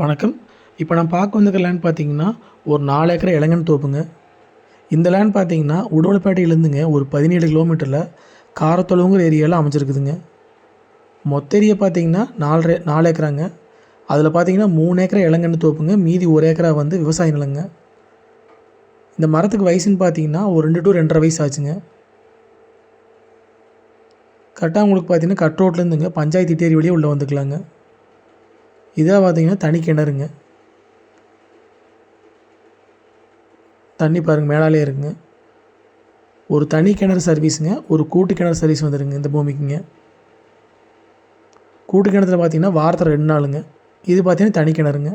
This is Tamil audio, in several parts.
வணக்கம். இப்போ நான் பார்க்க வந்திருக்க லேண்ட் பார்த்தீங்கன்னா ஒரு நாலு ஏக்கர் இளங்கன் தோப்புங்க. இந்த லேண்ட் பார்த்தீங்கன்னா உடுமலைப்பேட்டையிலேருந்துங்க ஒரு பதினேழு கிலோமீட்டரில் காரத்தொழுவுங்கிற ஏரியாவில் அமைஞ்சிருக்குதுங்க. மொத்த ஏரியா பார்த்தீங்கன்னா நாலரை நாலு ஏக்கராங்க. அதில் பார்த்தீங்கன்னா மூணு ஏக்கரா இளங்கன்று தோப்புங்க மீதி ஒரு ஏக்கரா வந்து விவசாய நிலங்க. இந்த மரத்துக்கு வயசுன்னு பார்த்தீங்கன்னா ஒரு ரெண்டு டு ரெண்டரை வயசு ஆச்சுங்க. கரெக்டாக உங்களுக்கு பார்த்தீங்கன்னா கட் ரோட்லேருந்துங்க பஞ்சாயத்து தேரி வழியே உள்ளே வந்துக்கலாங்க. இதாக பார்த்தீங்கன்னா தனி கிணறுங்க. தண்ணி பாருங்கள் மேலாலே இருக்குங்க. ஒரு தனி கிணறு சர்வீஸுங்க ஒரு கூட்டு கிணறு சர்வீஸ் வந்துடுங்க இந்த பூமிக்குங்க. கூட்டு கிணத்துல பார்த்தீங்கன்னா வாரத்தில் ரெண்டு நாளுங்க. இது பார்த்தீங்கன்னா தனி கிணறுங்க.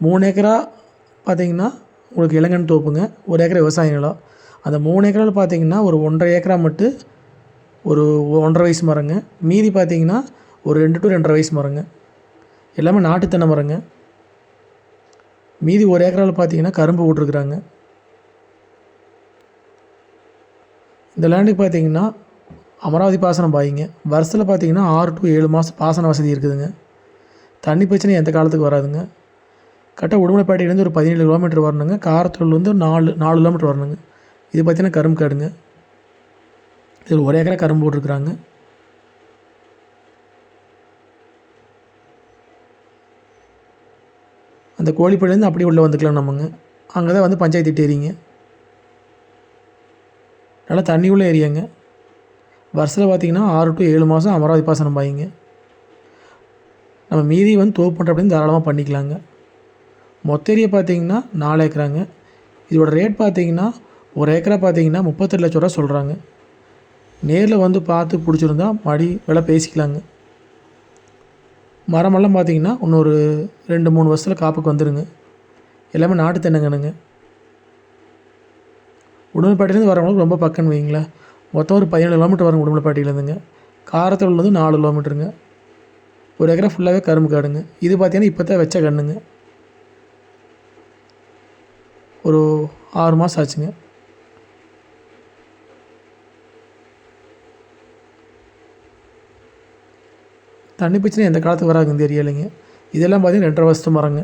மூணு ஏக்கரா பார்த்தீங்கன்னா உங்களுக்கு இளங்கன் தோப்புங்க ஒரு ஏக்கர் விவசாய நிலம். அந்த மூணு ஏக்கரால் பார்த்தீங்கன்னா ஒரு ஒன்றரை ஏக்கரா மட்டும் ஒரு ஒன்றரை வயசு மரங்க. மீதி பார்த்தீங்கன்னா ஒரு ரெண்டு டு ரெண்டரை வயசு மரங்க. எல்லாமே நாட்டு தென்னை மரங்க. மீதி ஒரு ஏக்கரால் பார்த்தீங்கன்னா கரும்பு போட்டிருக்குறாங்க. இந்த லேண்டுக்கு பார்த்தீங்கன்னா அமராவதி பாசனம் பாயிங்க. வருஷத்தில் பார்த்தீங்கன்னா ஆறு டு ஏழு மாதம் பாசன வசதி இருக்குதுங்க. தண்ணி பிரச்சனை எந்த காலத்துக்கு வராதுங்க. கரெக்டாக உடுமலைப்பேட்டையிலேருந்து ஒரு பதினேழு கிலோமீட்டர் வரணுங்க. காரத்தூர்லேருந்து நாலு நாலு கிலோமீட்டர் வரணுங்க. இது பார்த்தீங்கன்னா கரும்பு காடுங்க. இதில் ஒரு ஏக்கரா கரும்பு போட்டிருக்கிறாங்க. அந்த கோழிப்படையிலேருந்து அப்படியே உள்ளே வந்துக்கலாம் நம்மங்க. அங்கே தான் வந்து பஞ்சாயத்து ஏரிங்க நல்லா தண்ணி உள்ள ஏரியாங்க வருஷத்தில் பார்த்திங்கன்னா ஆறு டு ஏழு மாதம் அமராவதி பாசனம் பாயிங்க. நம்ம மீதி வந்து தோப்பு பண்ணுற அப்படின்னு தாராளமாக பண்ணிக்கலாங்க. மொத்த ஏரியா பார்த்தீங்கன்னா நாலு ஏக்கராங்க. இதோட ரேட் பார்த்தீங்கன்னா ஒரு ஏக்கரா பார்த்தீங்கன்னா முப்பத்தெட்டு லட்ச ரூபா சொல்கிறாங்க நேரில் வந்து பார்த்து பிடிச்சிருந்தா மடி விலை பேசிக்கலாங்க. மரமெல்லாம் பார்த்தீங்கன்னா இன்னொரு ரெண்டு மூணு வருஷத்தில் காப்புக்கு வந்துடுங்க எல்லாமே நாட்டு தென்னங்கனுங்க உடுமலைப்பேட்டையிலேருந்து வரவங்களுக்கு ரொம்ப பக்கம்னு வைங்களேன் மொத்தம் ஒரு பதினேழு கிலோமீட்டர் வரும் உடுமலைப்பேட்டையிலேருந்துங்க. காரத்தூர்லேருந்து வந்து நாலு கிலோமீட்டருங்க. ஒரு ஏக்கரை ஃபுல்லாகவே கரும்பு காடுங்க. இது பார்த்தீங்கன்னா இப்போ தான் வச்ச கண்ணுங்க ஒரு ஆறு மாதம் ஆச்சுங்க. தண்ணி பிரச்சனை எந்த காலத்துக்கு வராதுங்க தெரியலைங்க இதெல்லாம் பார்த்தீங்கன்னா ரெண்டரை வருஷத்து மரங்க